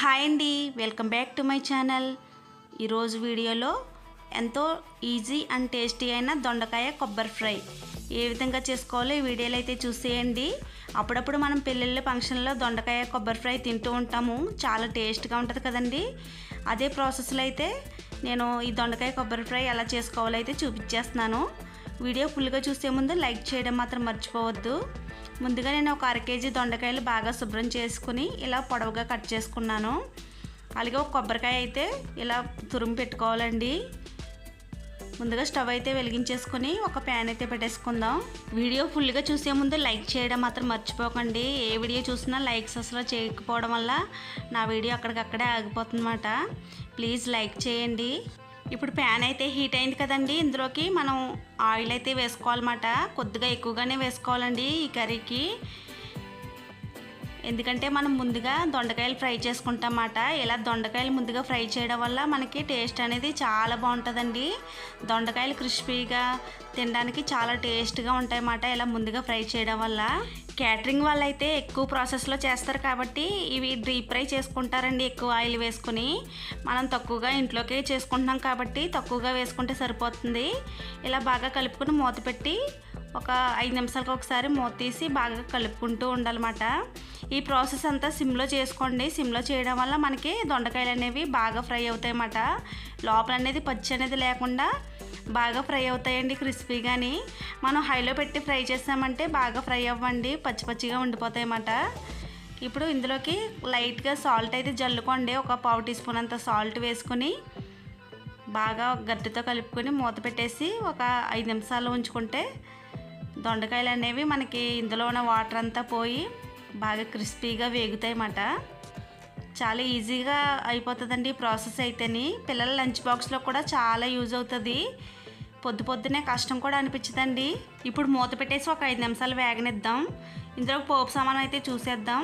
Hi అండి welcome back to my channel. ఈరోజు వీడియోలో ఎంతో ఈజీ అండ్ టేస్టీ అయిన దొండకాయ కొబ్బరి ఫ్రై. ఏ విధంగా చేసుకోవాలో ఈ వీడియోలో అయితే చూసేయండి. అప్పుడప్పుడు మనం పెళ్ళిళ్ళ ఫంక్షన్లో దొండకాయ కొబ్బరి ఫ్రై తింటూ ఉంటాము. చాలా టేస్ట్గా ఉంటుంది కదండి. అదే ప్రాసెస్లో అయితే నేను ఈ దొండకాయ కొబ్బరి ఫ్రై ఎలా చేసుకోవాలో అయితే చూపించేస్తున్నాను. వీడియో ఫుల్గా చూసే ముందు లైక్ చేయడం మాత్రం మర్చిపోవద్దు. ముందుగా నేను ఒక అర కేజీ దొండకాయలు బాగా శుభ్రం చేసుకుని ఇలా పొడవుగా కట్ చేసుకున్నాను. అలాగే ఒక కొబ్బరికాయ అయితే ఇలా తురుము పెట్టుకోవాలండి. ముందుగా స్టవ్ అయితే వెలిగించేసుకొని ఒక ప్యాన్ అయితే పెట్టేసుకుందాం. వీడియో ఫుల్గా చూసే ముందు లైక్ చేయడం మాత్రం మర్చిపోకండి. ఏ వీడియో చూసినా లైక్స్ అసలు చేయకపోవడం వల్ల నా వీడియో అక్కడికక్కడే ఆగిపోతుందన్నమాట. ప్లీజ్ లైక్ చేయండి. ఇప్పుడు ప్యాన్ అయితే హీట్ అయింది కదండి. ఇందులోకి మనం ఆయిల్ అయితే వేసుకోవాలన్నమాట. కొద్దిగా ఎక్కువగానే వేసుకోవాలండి ఈ కర్రీకి. ఎందుకంటే మనం ముందుగా దొండకాయలు ఫ్రై చేసుకుంటామన్నమాట ఇలా దొండకాయలు ముందుగా ఫ్రై చేయడం వల్ల మనకి టేస్ట్ అనేది చాలా బాగుంటుందండి. దొండకాయలు క్రిస్పీగా తినడానికి చాలా టేస్ట్గా ఉంటాయన్నమాట ఇలా ముందుగా ఫ్రై చేయడం వల్ల. క్యాటరింగ్ వాళ్ళు అయితే ఎక్కువ ప్రాసెస్లో చేస్తారు కాబట్టి ఇవి డీప్ ఫ్రై చేసుకుంటారండి ఎక్కువ ఆయిల్ వేసుకుని. మనం తక్కువగా ఇంట్లోకే చేసుకుంటున్నాం కాబట్టి తక్కువగా వేసుకుంటే సరిపోతుంది. ఇలా బాగా కలుపుకుని మూత పెట్టి ఒక ఐదు నిమిషాలకు ఒకసారి మూత తీసి బాగా కలుపుకుంటూ ఉండాలన్నమాట. ఈ ప్రాసెస్ అంతా సిమ్లో చేసుకోండి. సిమ్లో చేయడం వల్ల మనకి దొండకాయలు అనేవి బాగా ఫ్రై అవుతాయి అన్నమాట లోపల అనేది పచ్చి అనేది లేకుండా బాగా ఫ్రై అవుతాయండి క్రిస్పీగాని మనం హైలో పెట్టి ఫ్రై చేసామంటే బాగా ఫ్రై అవ్వండి. పచ్చి పచ్చిగా ఉండిపోతాయి అన్నమాట ఇప్పుడు ఇందులోకి లైట్గా సాల్ట్ అయితే జల్లుకోండి. ఒక పావు టీ స్పూన్ అంత సాల్ట్ వేసుకుని బాగా గట్టితో కలుపుకొని మూత పెట్టేసి ఒక ఐదు నిమిషాలు ఉంచుకుంటే దొండకాయలు అనేవి మనకి ఇందులో ఉన్న వాటర్ అంతా పోయి బాగా క్రిస్పీగా వేగుతాయి అన్నమాట చాలా ఈజీగా అయిపోతుందండి ప్రాసెస్ అయితేని. పిల్లల లంచ్ బాక్స్లో కూడా చాలా యూజ్ అవుతుంది. పొద్దు పొద్దునే కష్టం కూడా అనిపించదండి. ఇప్పుడు మూత పెట్టేసి ఒక ఐదు నిమిషాలు వేగనిద్దాం. ఇందులో పోపు సామాన్ అయితే చూసేద్దాం.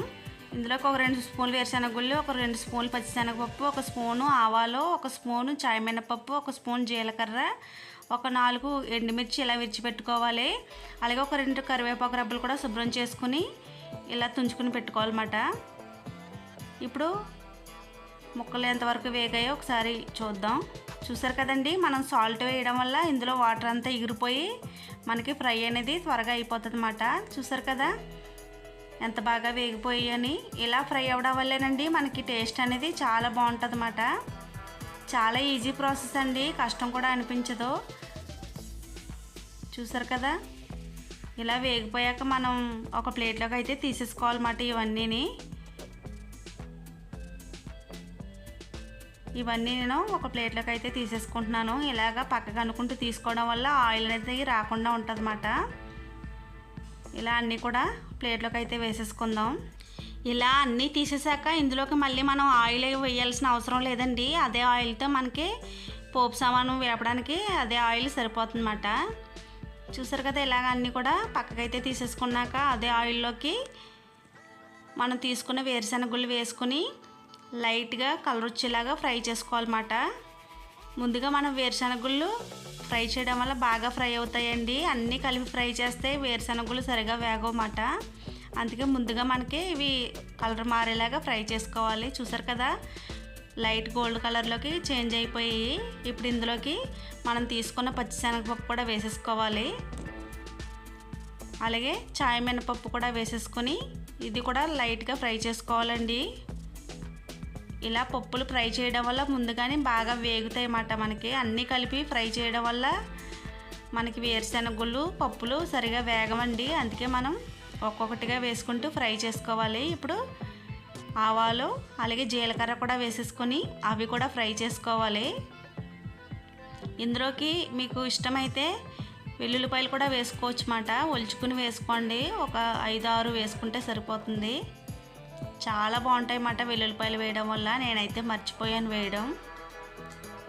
ఇందులోకి ఒక రెండు స్పూన్లు వేరుశనగుళ్ళు ఒక రెండు స్పూన్లు పచ్చిశనగపప్పు ఒక స్పూను ఆవాలు ఒక స్పూను చాయ్ మినపప్పు ఒక స్పూన్ జీలకర్ర ఒక నాలుగు ఎండుమిర్చి ఇలా విడిచిపెట్టుకోవాలి అలాగే ఒక రెండు కరివేపాకు రబ్బలు కూడా శుభ్రం చేసుకుని ఇలా తుంచుకుని పెట్టుకోవాలన్నమాట. ఇప్పుడు ముక్కలు ఎంతవరకు వేగాయో ఒకసారి చూద్దాం. చూసారు కదండి మనం సాల్ట్ వేయడం వల్ల ఇందులో వాటర్ అంతా ఎగిరిపోయి మనకి ఫ్రై అనేది త్వరగా అయిపోతుంది అన్నమాట చూసారు కదా ఎంత బాగా వేగిపోయాయని. ఇలా ఫ్రై అవ్వడం వల్లేనండి మనకి టేస్ట్ అనేది చాలా బాగుంటుంది అన్నమాట చాలా ఈజీ ప్రాసెస్ అండి. కష్టం కూడా అనిపించదు. చూసారు కదా? ఇలా వేగిపోయాక మనం ఒక ప్లేట్లోకి అయితే తీసేసుకోవాలన్నమాట ఇవన్నీని. ఇవన్నీ నేను ఒక ప్లేట్లోకి అయితే తీసేసుకుంటున్నాను. ఇలాగ పక్కకు అనుకుంటూ తీసుకోవడం వల్ల ఆయిల్ అనేది రాకుండా ఉంటుందన్నమాట. ఇలా అన్నీ కూడా ప్లేట్లోకి అయితే వేసేసుకుందాం. ఇలా అన్నీ తీసేసాక ఇందులోకి మళ్ళీ మనం ఆయిల్ వేయాల్సిన అవసరం లేదండి. అదే ఆయిల్తో మనకి పోపు సామాను వేపడానికి అదే ఆయిల్ సరిపోతుందన్నమాట. చూసారు కదా ఇలాగ అన్నీ కూడా పక్కకైతే తీసేసుకున్నాక అదే ఆయిల్లోకి మనం తీసుకున్న వేరుశెనగలు వేసుకుని లైట్గా కలర్ వచ్చేలాగా ఫ్రై చేసుకోవాలన్నమాట. ముందుగా మనం వేరుశెనగలు ఫ్రై చేయడం వల్ల బాగా ఫ్రై అవుతాయండి. అన్నీ కలిపి ఫ్రై చేస్తే వేరుశెనగలు సరిగా వేగవన్నమాట అందుకే ముందుగా మనకి ఇవి కలర్ మారేలాగా ఫ్రై చేసుకోవాలి. చూసారు కదా? లైట్ గోల్డ్ కలర్లోకి చేంజ్ అయిపోయి ఇప్పుడు ఇందులోకి మనం తీసుకున్న పచ్చిశనగపప్పు కూడా వేసేసుకోవాలి. అలాగే చాయ్ మినపప్పు కూడా వేసేసుకొని ఇది కూడా లైట్గా ఫ్రై చేసుకోవాలండి. ఇలా పప్పులు ఫ్రై చేయడం వల్ల ముందుగానే బాగా వేగుతాయి అన్నమాట మనకి. అన్నీ కలిపి ఫ్రై చేయడం వల్ల మనకి వేరుశెనగుళ్ళు పప్పులు సరిగా వేగమండి అందుకే మనం ఒక్కొక్కటిగా వేసుకుంటూ ఫ్రై చేసుకోవాలి. ఇప్పుడు ఆవాలు అలాగే జీలకర్ర కూడా వేసేసుకొని అవి కూడా ఫ్రై చేసుకోవాలి. ఇందులోకి మీకు ఇష్టమైతే వెల్లుల్లిపాయలు కూడా వేసుకోవచ్చు అన్నమాట ఒలుచుకుని వేసుకోండి. ఒక ఐదు ఆరు వేసుకుంటే సరిపోతుంది. చాలా బాగుంటాయి అన్నమాట వెల్లుల్లిపాయలు వేయడం వల్ల. నేనైతే మర్చిపోయాను వేయడం.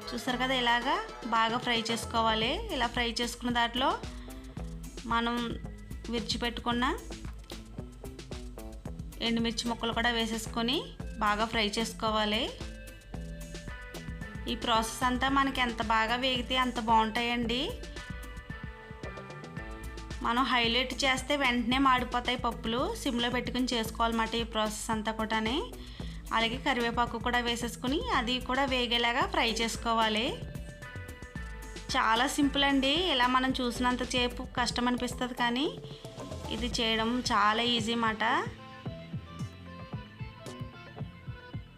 చూసారు కదా ఇలాగా బాగా ఫ్రై చేసుకోవాలి. ఇలా ఫ్రై చేసుకున్న దాంట్లో మనం విరిచిపెట్టుకున్న ఎండుమిర్చి ముక్కలు కూడా వేసేసుకొని బాగా ఫ్రై చేసుకోవాలి. ఈ ప్రాసెస్ అంతా మనకి ఎంత బాగా వేగితే అంత బాగుంటాయండి. మనం హైలైట్ చేస్తే వెంటనే మాడిపోతాయి పప్పులు. సిమ్లో పెట్టుకుని చేసుకోవాలన్నమాట ఈ ప్రాసెస్ అంతా కూడాని. అలాగే కరివేపాకు కూడా వేసేసుకుని అది కూడా వేగేలాగా ఫ్రై చేసుకోవాలి. చాలా సింపుల్ అండి. ఇలా మనం చూసినంతసేపు కష్టం అనిపిస్తుంది కానీ ఇది చేయడం చాలా ఈజీ మాట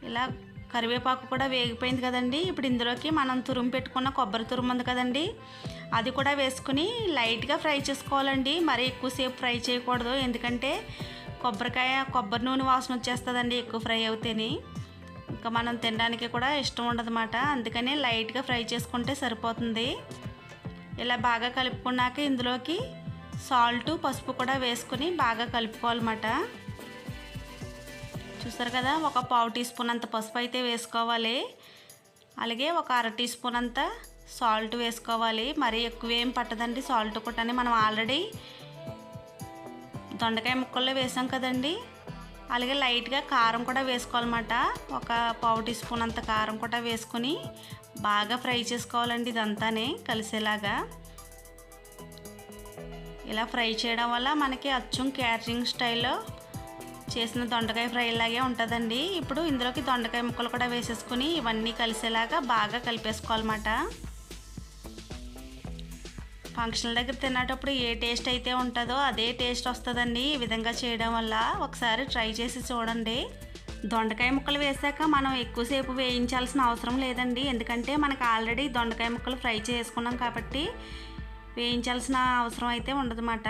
ఇలా కరివేపాకు కూడా వేగిపోయింది కదండి. ఇప్పుడు ఇందులోకి మనం తురుము పెట్టుకున్న కొబ్బరి తురుము ఉంది కదండి. అది కూడా వేసుకుని లైట్గా ఫ్రై చేసుకోవాలండి. మరీ ఎక్కువసేపు ఫ్రై చేయకూడదు. ఎందుకంటే కొబ్బరికాయ కొబ్బరి నూనె వాసన వచ్చేస్తుందండి ఎక్కువ ఫ్రై అవుతేనే. ఇంకా మనం తినడానికి కూడా ఇష్టం ఉండదన్నమాట. అందుకని లైట్గా ఫ్రై చేసుకుంటే సరిపోతుంది. ఇలా బాగా కలుపుకున్నాక ఇందులోకి సాల్ట్ పసుపు కూడా వేసుకుని బాగా కలుపుకోవాలన్నమాట. చూసారు కదా ఒక పావు టీ స్పూన్ అంత పసుపు అయితే వేసుకోవాలి. అలాగే ఒక అర టీ స్పూన్ అంత సాల్ట్ వేసుకోవాలి. మరీ ఎక్కువ ఏం పట్టదండి సాల్ట్ కూడా మనం ఆల్రెడీ దొండకాయ ముక్కల్లో వేసాం కదండి. అలాగే లైట్గా కారం కూడా వేసుకోవాలన్నమాట. ఒక పావు టీ స్పూన్ అంత కారం కూడా వేసుకొని బాగా ఫ్రై చేసుకోవాలండి ఇదంతానే కలిసేలాగా. ఇలా ఫ్రై చేయడం వల్ల మనకి అచ్చం క్యాటరింగ్ స్టైల్లో చేసిన దొండకాయ ఫ్రై లాగే ఉంటుందండి. ఇప్పుడు ఇందులోకి దొండకాయ ముక్కలు కూడా వేసేసుకుని ఇవన్నీ కలిసేలాగా బాగా కలిపేసుకోవాలన్నమాట. ఫంక్షన్ల దగ్గర తినేటప్పుడు ఏ టేస్ట్ అయితే ఉంటుందో అదే టేస్ట్ వస్తుందండి ఈ విధంగా చేయడం వల్ల. ఒకసారి ట్రై చేసి చూడండి. దొండకాయ ముక్కలు వేసాక మనం ఎక్కువసేపు వేయించాల్సిన అవసరం లేదండి. ఎందుకంటే మనకు ఆల్రెడీ దొండకాయ ముక్కలు ఫ్రై చేసుకున్నాం కాబట్టి వేయించాల్సిన అవసరం అయితే ఉండదన్నమాట.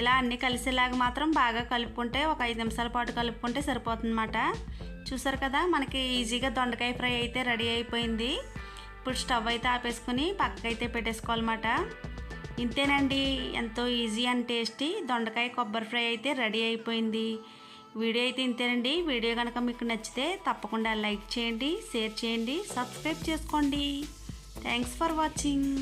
ఇలా అన్నీ కలిసేలాగా మాత్రం బాగా కలుపుకుంటే ఒక ఐదు నిమిషాల పాటు కలుపుకుంటే సరిపోతుందన్నమాట. చూసారు కదా మనకి ఈజీగా దొండకాయ ఫ్రై అయితే రెడీ అయిపోయింది. ఇప్పుడు స్టవ్ అయితే ఆపేసుకుని పక్కకైతే పెట్టేసుకోవాలన్నమాట. ఇంతేనండి ఎంతో ఈజీ అండ్ టేస్టీ దొండకాయ కొబ్బరి ఫ్రై అయితే రెడీ అయిపోయింది. వీడియో అయితే ఇంతేనండి. వీడియో కనుక మీకు నచ్చితే తప్పకుండా లైక్ చేయండి షేర్ చేయండి సబ్స్క్రైబ్ చేసుకోండి. Thanks for watching.